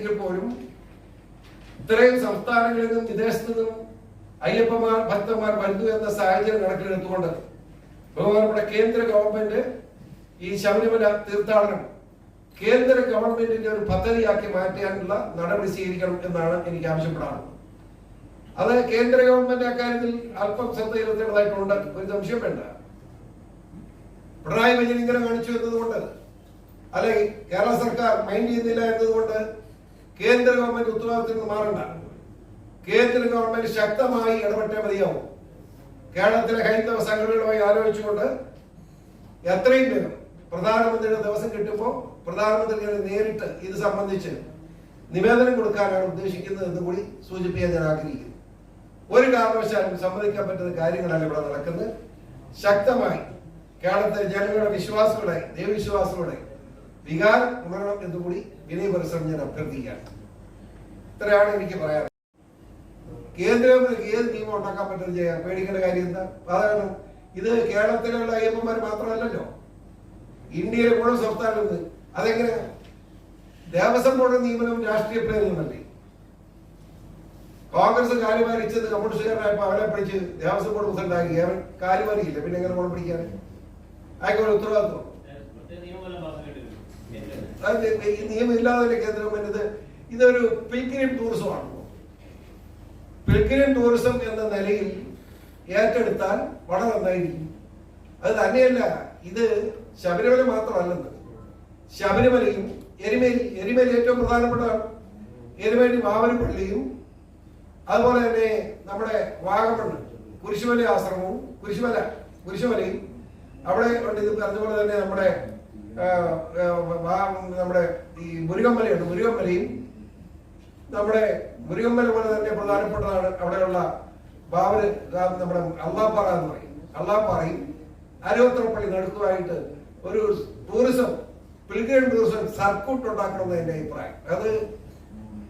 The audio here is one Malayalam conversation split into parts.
എങ്കിൽ പോലും ഇത്രയും സംസ്ഥാനങ്ങളിൽ നിന്നും വിദേശത്തു നിന്നും അയ്യപ്പമാർ ഭക്തന്മാർ വരുന്നു എന്ന സാഹചര്യം കണക്കിലെടുത്തുകൊണ്ട് ബഹുമാനപ്പെട്ട കേന്ദ്ര ഗവൺമെന്റ് ഈ ശബരിമല തീർത്ഥാടനം കേന്ദ്ര ഗവൺമെന്റിന്റെ ഒരു പദ്ധതിയാക്കി മാറ്റാനുള്ള നടപടി സ്വീകരിക്കണം എന്നാണ് എനിക്ക് ആവശ്യപ്പെടാറുള്ളത്. അത് കേന്ദ്ര ഗവൺമെന്റ് അക്കാര്യത്തിൽ അല്പം ശ്രദ്ധയിലെത്തേണ്ടതായിട്ടുണ്ട്. ഒരു സംശയം വേണ്ട. പിണറായി വിജയൻ ഇങ്ങനെ കാണിച്ചു എന്നതുകൊണ്ട് അല്ലെങ്കിൽ കേരള സർക്കാർ മൈൻഡ് ചെയ്യുന്നില്ല എന്നതുകൊണ്ട് കേന്ദ്ര ഗവൺമെന്റ് ഉത്തരവാദിത്തത്തിൽ മാറണ്ട. കേന്ദ്ര ഗവൺമെന്റ് ശക്തമായി ഇടപെട്ടേ മതിയാവും. കേരളത്തിലെ ഹൈന്ദവ സംഘടനകളുമായി ആലോചിച്ചുകൊണ്ട് എത്രയും വേഗം പ്രധാനമന്ത്രിയുടെ ദിവസം കിട്ടുമ്പോൾ പ്രധാനമന്ത്രി നേരിട്ട് ഇത് സംബന്ധിച്ച് നിവേദനം കൊടുക്കാനാണ് ഉദ്ദേശിക്കുന്നത് എന്ന് കൂടി സൂചിപ്പിക്കാൻ ഞാൻ ആഗ്രഹിക്കുന്നു. ഒരു കാരണവശാലും സമ്മതിക്കാൻ പറ്റുന്ന കാര്യങ്ങളല്ല ഇവിടെ നടക്കുന്നത്. ശക്തമായി കേരളത്തിലെ ജനങ്ങളുടെ വിശ്വാസങ്ങളുടെ ദൈവവിശ്വാസങ്ങളുടെ വികാരം ഉണരണം എന്നുകൂടി കൂടി വിനയപരിശ്രമം ഞാൻ അഭ്യർത്ഥിക്കുകയാണ്. ഇത്രയാണ് എനിക്ക് പറയാൻ കേന്ദ്രം ഏത് നിയമം ഉണ്ടാക്കാൻ പറ്റുന്നത് ചെയ്യാൻ പേടിക്കേണ്ട കാര്യം എന്താ? അതാണ്. ഇത് കേരളത്തിലുള്ള അയ്യപ്പന്മാർ മാത്രമല്ലല്ലോ. ഇന്ത്യയിലെ മുഴുവൻ സംസ്ഥാനത്ത് അതെങ്ങനെ? ദേവസ്വം ബോർഡ് നിയമനം രാഷ്ട്രീയ പ്രേരിതമല്ലേ കോൺഗ്രസ് കാലുമാരിച്ചത് കമ്മ്യൂണിസ്റ്റുകാരനായപ്പോ അവനെ പിടിച്ച് ദേവസ്വം ബോർഡ് പ്രസിഡന്റാക്കി. അവൻ കാലുമാരിയില്ല പിന്നെ എങ്ങനെ ബോർഡ് പിടിക്കാൻ? അയക്കാൻ ഒരു ഉത്തരവാദിത്വം. നിയമം ഇല്ലാതെ കേന്ദ്രം ഇത് ഇതൊരു പിൽഗ്രിം ടൂറിസമാണ്. പിൽഗ്രിം ടൂറിസം എന്ന നിലയിൽ ഏറ്റെടുത്താൽ വളരെ നന്നായിരിക്കും. അത് തന്നെയല്ല ഇത് ശബരിമല മാത്രമല്ലെന്ന്. ശബരിമലയും എരുമേലി എരുമേലി ഏറ്റവും പ്രധാനപ്പെട്ടതാണ്. എരുമേലി മാവനപ്പള്ളിയും അതുപോലെ തന്നെ നമ്മുടെ വാഗമണ് കുരിശുമല ആശ്രമവും കുരിശുമല കുരിശുമലയും അവിടെ ഉണ്ട് ഇത് പറഞ്ഞതുപോലെ തന്നെ നമ്മുടെ നമ്മുടെ ഈ മുരുകമ്മലയുണ്ട് മുരുകമ്മലയും നമ്മുടെ മുരുകമ്മല പോലെ തന്നെ പ്രധാനപ്പെട്ടതാണ് അവിടെയുള്ള ബാബര് നമ്മുടെ അള്ളാപ്പാറ എന്ന് പറയും. അള്ളാപ്പാറയും അരുവത്രപ്പള്ളി നടുക്കുമായിട്ട് ഒരു ടൂറിസം പിൽഗ്രിം ടൂറിസം സർക്യൂട്ട് ഉണ്ടാക്കണമെന്ന് എന്റെ അഭിപ്രായം. അത്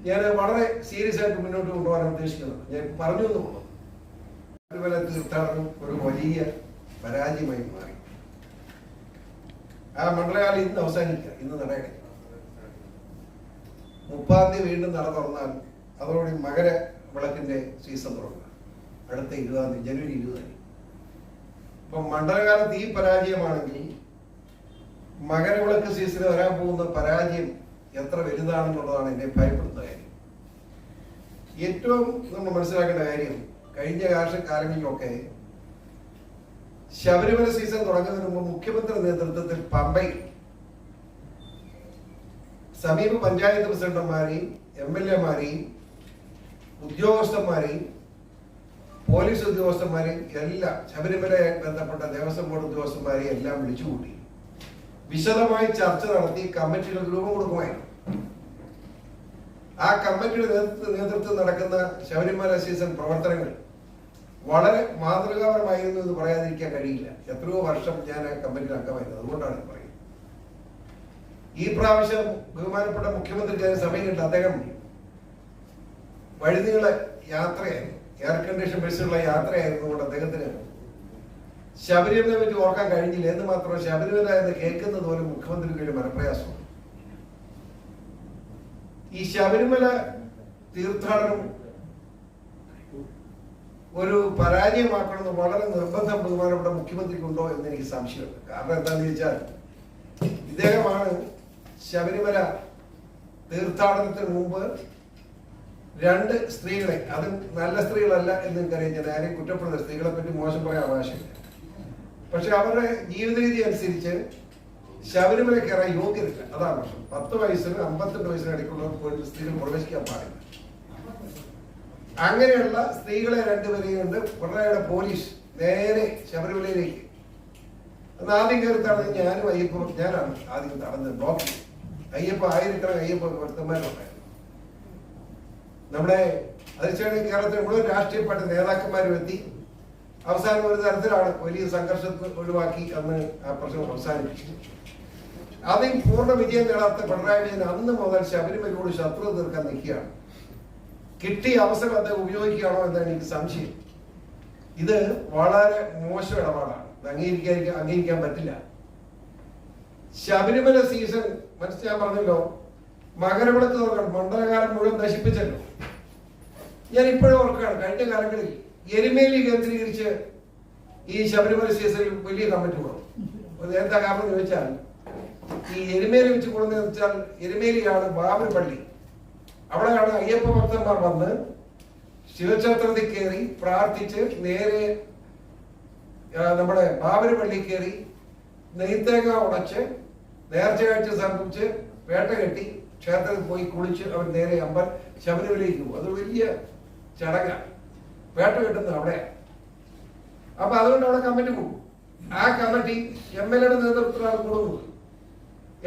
ഞാൻ വളരെ സീരിയസ് ആയിട്ട് മുന്നോട്ട് കൊണ്ടുപോകാൻ ഉദ്ദേശിക്കുന്നത് ഞാൻ പറഞ്ഞു എന്നുള്ളൂ ശബരിമല തീർത്ഥാടനം ഒരു വലിയ പരാജയമായി മാറി. ആ മണ്ഡലകാലം ഇന്ന് അവസാനിക്കുക. ഇന്ന് നടയണേ മുപ്പാം തീയതി വീണ്ടും നട തുറന്നാൽ അതോടെ മകര വിളക്കിന്റെ സീസൺ തുറക്കുക അടുത്ത ഇരുപതാം തീയതി ജനുവരി ഇരുപതാം അപ്പൊ മണ്ഡലകാലത്ത് ഈ പരാജയമാണെങ്കിൽ മകരവിളക്ക് സീസണിൽ വരാൻ പോകുന്ന പരാജയം എത്ര വലുതാണെന്നുള്ളതാണ് എന്നെ ഭയപ്പെടുന്ന കാര്യം. ഏറ്റവും നമ്മൾ മനസ്സിലാക്കേണ്ട കാര്യം കഴിഞ്ഞ കാർഷിക കാലങ്ങളിലൊക്കെ ശബരിമല സീസൺ തുടങ്ങുന്നതിന് മുമ്പ് മുഖ്യമന്ത്രി നേതൃത്വത്തിൽ പമ്പയിൽ സമീപ പഞ്ചായത്ത് പ്രസിഡന്റുമാരെയും എം എൽ എമാരെയും ഉദ്യോഗസ്ഥന്മാരെയും പോലീസ് ഉദ്യോഗസ്ഥന്മാരെയും എല്ലാം ശബരിമലയായി ബന്ധപ്പെട്ട ദേവസ്വം ബോർഡ് ഉദ്യോഗസ്ഥന്മാരെയും എല്ലാം വിളിച്ചുകൂട്ടി വിശദമായി ചർച്ച നടത്തി കമ്മിറ്റികൾ രൂപം കൊടുക്കുമായിരുന്നു. ആ കമ്മിറ്റിയുടെ നേതൃത്വ നടക്കുന്ന ശബരിമല സീസൺ പ്രവർത്തനങ്ങൾ വളരെ മാതൃകാപരമായിരുന്നു എന്ന് പറയാതിരിക്കാൻ കഴിയില്ല. എത്രയോ വർഷം ഞാൻ ആ കമ്മിറ്റിയിൽ അംഗമായിരുന്നു. അതുകൊണ്ടാണ് പറയുന്നത്. ഈ പ്രാവശ്യം ബഹുമാനപ്പെട്ട മുഖ്യമന്ത്രിക്ക് അതിന് സമയം അദ്ദേഹം വഴുതികളെ യാത്രയായിരുന്നു. എയർ കണ്ടീഷൻ ബസ്സുള്ള യാത്രയായിരുന്നു കൊണ്ട് അദ്ദേഹത്തിന് ശബരിമലയെ പറ്റി ഓർക്കാൻ കഴിഞ്ഞില്ല. എന്ന് മാത്രം ശബരിമല എന്ന് കേൾക്കുന്നത് പോലും മുഖ്യമന്ത്രിക്ക് ഒരു മനപ്രയാസമാണ്. ഈ ശബരിമല തീർത്ഥാടനം ഒരു പരാജയമാക്കണമെന്ന് വളരെ നിർബന്ധം ബഹുമാനപ്പെട്ട മുഖ്യമന്ത്രിക്കുണ്ടോ എന്ന് എനിക്ക് സംശയമുണ്ട്. കാരണം എന്താണെന്ന് ചോദിച്ചാൽ ഇദ്ദേഹമാണ് ശബരിമല തീർത്ഥാടനത്തിന് മുമ്പ് രണ്ട് സ്ത്രീകളെ അത് നല്ല സ്ത്രീകളല്ല എന്ന് എനിക്കറിയാം ഞാൻ ആരെയും കുറ്റപ്പെടുന്ന സ്ത്രീകളെ പറ്റി മോശം പറയാൻ അവകാശമില്ല പക്ഷെ അവരുടെ ജീവിത രീതി അനുസരിച്ച് ശബരിമല കയറാൻ യോഗ്യതയില്ല. അതാണ് പ്രശ്നം. പത്ത് വയസ്സിന് അമ്പത്തെട്ട് വയസ്സിന് ഇടയ്ക്കുള്ള സ്ത്രീകൾ പ്രവേശിക്കാൻ പാടില്ല. അങ്ങനെയുള്ള സ്ത്രീകളെ രണ്ടുപേരെയും കൊണ്ട് പിണറായിയുടെ പോലീസ് നേരെ ശബരിമലയിലേക്ക്. അന്ന് ആദ്യം കയറി തടഞ്ഞ് ഞാനും അയ്യപ്പുറം ഞാനാണ് ആദ്യം തടഞ്ഞത് ബ്ലോക്ക് ചെയ്തത്. അയ്യപ്പ ആയിരക്കണക്കിന് അയ്യപ്പ ഭക്തന്മാരുണ്ടായിരുന്നു നമ്മുടെ അതിനുശേഷം കേരളത്തിൽ മുഴുവൻ രാഷ്ട്രീയ പാർട്ടി നേതാക്കന്മാരും എത്തി. അവസാനം ഒരു തരത്തിലാണ് വലിയ സംഘർഷം ഒഴിവാക്കി അന്ന് ആ പ്രശ്നം അവസാനിപ്പിച്ചു അതിൽ പൂർണ വിജയം നേടാത്ത പിണറായി വിജയൻ അന്ന് മുതൽ ശബരിമലയോട് ശത്രുത തീർക്കാൻ നിൽക്കുകയാണ്. കിട്ടിയ അവസരം അദ്ദേഹം ഉപയോഗിക്കുകയാണോ എന്നാണ് എനിക്ക് സംശയം. ഇത് വളരെ മോശം ഇടപാടാണ്. അംഗീകരിക്കാൻ അംഗീകരിക്കാൻ പറ്റില്ല. ശബരിമല സീസൺ മനസ്സിൽ ഞാൻ പറഞ്ഞല്ലോ മകരവിളക്ക് തുറക്കണം മണ്ഡലകാലം മുഴുവൻ നശിപ്പിച്ചല്ലോ. ഞാൻ ഇപ്പോഴും ഓർക്കുകയാണ് കഴിഞ്ഞ കാലങ്ങളിൽ എരുമേലി കേന്ദ്രീകരിച്ച് ഈ ശബരിമല സീസണിൽ വലിയ കമ്മിറ്റി കൊടുക്കും അത് എന്താ കാരണം ചോദിച്ചാൽ ഈ എരുമേലി വെച്ച് കൂടുന്നതെന്ന് വെച്ചാൽ എരുമേലിയാണ് ബാബരി പള്ളി. അവിടെയാണ് അയ്യപ്പ ഭക്തന്മാർ വന്ന് ശിവക്ഷേത്രത്തിൽ കയറി പ്രാർത്ഥിച്ച് നേരെ നമ്മുടെ ബാബരി പള്ളി കയറി നെയ്ത്തേങ്ങ ഉടച്ച് നേർച്ച കാഴ്ച സമർപ്പിച്ച് വേട്ട കെട്ടി ക്ഷേത്രത്തിൽ പോയി കുളിച്ച് അവർ നേരെ അമ്പൽ ശബരിമലയിലേക്ക് പോകും. അത് വലിയ ചടങ്ങാണ്. വേട്ട കെട്ടുന്നത് അവിടെ. അപ്പൊ അതുകൊണ്ട് അവിടെ കമ്മിറ്റി കൂടും. ആ കമ്മിറ്റി എം എൽ എയുടെ നേതൃത്വത്തിലാണ് കൂടുന്നത്.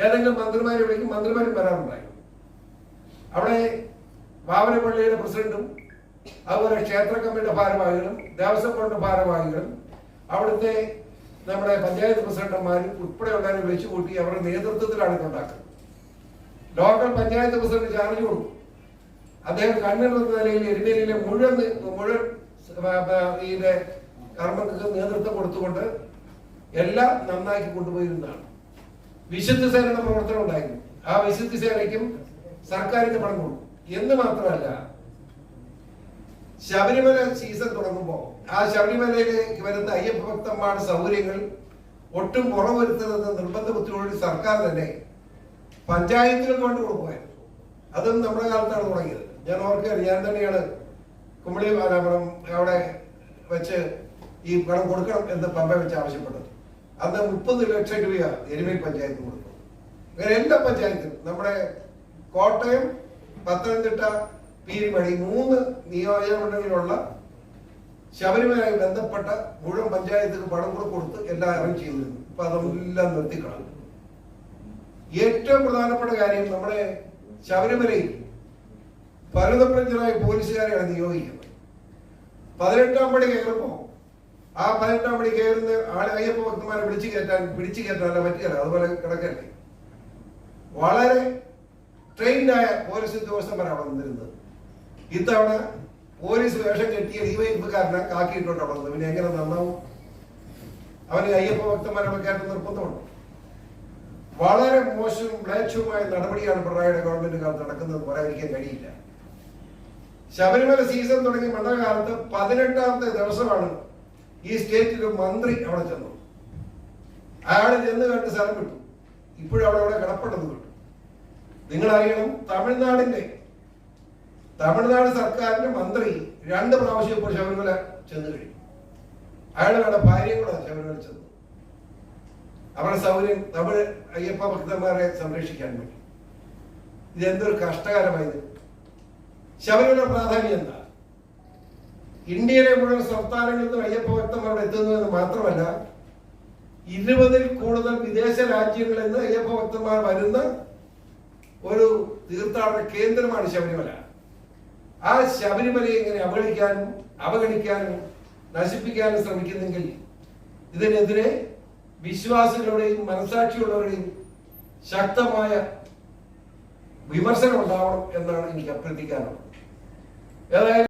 ഏതെങ്കിലും മന്ത്രിമാരെ വിളിക്കും മന്ത്രിമാരും വരാറുണ്ടായിരുന്നു. അവിടെ വാവനപ്പള്ളിയുടെ പ്രസിഡന്റും അതുപോലെ ക്ഷേത്ര കമ്മിറ്റിയുടെ ഭാരവാഹികളും ദേവസ്വം ബോർഡിന്റെ ഭാരവാഹികളും അവിടുത്തെ നമ്മുടെ പഞ്ചായത്ത് പ്രസിഡന്റുമാരും ഉൾപ്പെടെയുള്ളവരെ വിളിച്ചു കൂട്ടി അവരുടെ നേതൃത്വത്തിലാണ് ഇതുണ്ടാക്കുന്നത് ലോക്കൽ പഞ്ചായത്ത് പ്രസിഡന്റ് ചാർജ് കൊടുക്കും. അദ്ദേഹം കണ്ണിലുള്ള നിലയിൽ എരുമേലിയിലെ മുഴുവൻ മുഴുവൻ ഇതിന്റെ കർമ്മങ്ങൾക്ക് നേതൃത്വം കൊടുത്തുകൊണ്ട് എല്ലാം നന്നാക്കി കൊണ്ടുപോയിരുന്നതാണ്. വിശുദ്ധ സേനയുടെ പ്രവർത്തനം ഉണ്ടായിരുന്നു. ആ വിശുദ്ധ സേനയ്ക്കും സർക്കാരിന്റെ പണം കൊടുക്കും. എന്ന് മാത്രമല്ല ശബരിമല സീസൺ തുടങ്ങുമ്പോൾ ആ ശബരിമലയിലേക്ക് വരുന്ന അയ്യപ്പ ഭക്തന്മാരുടെ സൗകര്യങ്ങൾ ഒട്ടും കുറവ് വരുത്തരുതെന്ന് നിർബന്ധ ബുദ്ധിയോട് സർക്കാർ തന്നെ പഞ്ചായത്തുകൾക്ക് കൊണ്ട് കൊടുക്കുമായിരുന്നു. അതും നമ്മുടെ കാലത്താണ് തുടങ്ങിയത്. ഞാൻ ഓർക്കുകയാണ് ഞാൻ തന്നെയാണ് വനപുരം അവിടെ വെച്ച് ഈ പണം കൊടുക്കണം എന്ന് പമ്പ വെച്ച് ആവശ്യപ്പെട്ടത്. അന്ന് മുപ്പത് ലക്ഷം രൂപ എരുമേൽ പഞ്ചായത്ത് കൊടുത്തു അങ്ങനെ എല്ലാ പഞ്ചായത്തിലും നമ്മുടെ കോട്ടയം പത്തനംതിട്ട പീരിമണി മൂന്ന് നിയോജക മണ്ഡലങ്ങളിലുള്ള ശബരിമലയുമായി ബന്ധപ്പെട്ട മുഴുവൻ പഞ്ചായത്തിന് പണം കൂടെ കൊടുത്ത് എല്ലാം അറേഞ്ച് ചെയ്തിരുന്നു. ഇപ്പൊ അതെല്ലാം നിർത്തിക്കളഞ്ഞു. ഏറ്റവും പ്രധാനപ്പെട്ട കാര്യം നമ്മുടെ ശബരിമലയിൽ പരുതപ്രജ്ഞരായ പോലീസുകാരെയാണ് നിയോഗിക്കുന്നത്. പതിനെട്ടാം പടി കയറുമ്പോൾ ആ പതിനെട്ടാം പടി കയറുന്ന ആളെ അയ്യപ്പ ഭക്തന്മാരെ വിളിച്ചു കയറ്റാൻ പിടിച്ചു കയറ്റാനല്ല പറ്റുകയല്ല അതുപോലെ കിടക്കല്ലേ. വളരെ ട്രെയിൻഡായ പോലീസ് ഉദ്യോഗസ്ഥന്മാരാണ് വന്നിരുന്നത് ഇത്തവണ പോലീസ് വേഷം കെട്ടിയ ഡിവൈഎഫ്കാരനെ കാക്കിയിട്ടുണ്ട് അവിടെ പിന്നെ എങ്ങനെ നന്നാവും? അവന് അയ്യപ്പ ഭക്തന്മാരെ കയറ്റം നിർബന്ധമുണ്ട്. വളരെ മോശവും മ്ലേച്ഛവുമായ നടപടിയാണ് പിണറായിയുടെ ഗവൺമെന്റ് കാലത്ത് നടക്കുന്നത് പറയാതിരിക്കാൻ കഴിയില്ല. ശബരിമല സീസൺ തുടങ്ങി മണ്ഡലകാലത്ത് പതിനെട്ടാമത്തെ ദിവസമാണ് ഈ സ്റ്റേറ്റിലെ മന്ത്രി അവിടെ ചെന്നത്. അയാൾ ചെന്ന് കണ്ട് സ്ഥലം കിട്ടും ഇപ്പോഴും അവിടെ അവിടെ കിട്ടും. നിങ്ങൾ അറിയണം തമിഴ്നാടിന്റെ തമിഴ്നാട് സർക്കാരിന്റെ മന്ത്രി രണ്ട് പ്രാവശ്യം ഇപ്പോൾ ശബരിമല ചെന്ന് കഴിഞ്ഞു. അയാൾ ഭാര്യയും കൂടെ ശബരിമല ചെന്നു. അവരുടെ സൗകര്യം തമിഴ് അയ്യപ്പ ഭക്തന്മാരെ സംരക്ഷിക്കാൻ വേണ്ടി ഇതെന്തൊരു കഷ്ടകരമായത് ശബരിമല പ്രാധാന്യം എന്താ? ഇന്ത്യയിലെ മുഴുവൻ സംസ്ഥാനങ്ങളിൽ നിന്നും അയ്യപ്പ ഭക്തന്മാരുടെ എത്തുന്നതെന്ന് മാത്രമല്ല ഇരുപതിൽ കൂടുതൽ വിദേശ രാജ്യങ്ങളിൽ നിന്ന് അയ്യപ്പ ഭക്തന്മാർ വരുന്ന ഒരു തീർത്ഥാടന കേന്ദ്രമാണ് ശബരിമല ആ ശബരിമലയെ ഇങ്ങനെ അവഗണിക്കാനും അവഗണിക്കാനും നശിപ്പിക്കാനും ശ്രമിക്കുന്നെങ്കിൽ ഇതിനെതിരെ വിശ്വാസികളുടെയും മനസാക്ഷിയുള്ളവരുടെയും ശക്തമായ വിമർശനം ഉണ്ടാവണം എന്നാണ് എനിക്ക് അഭ്യർത്ഥിക്കാനുള്ളത്. ഏതായാലും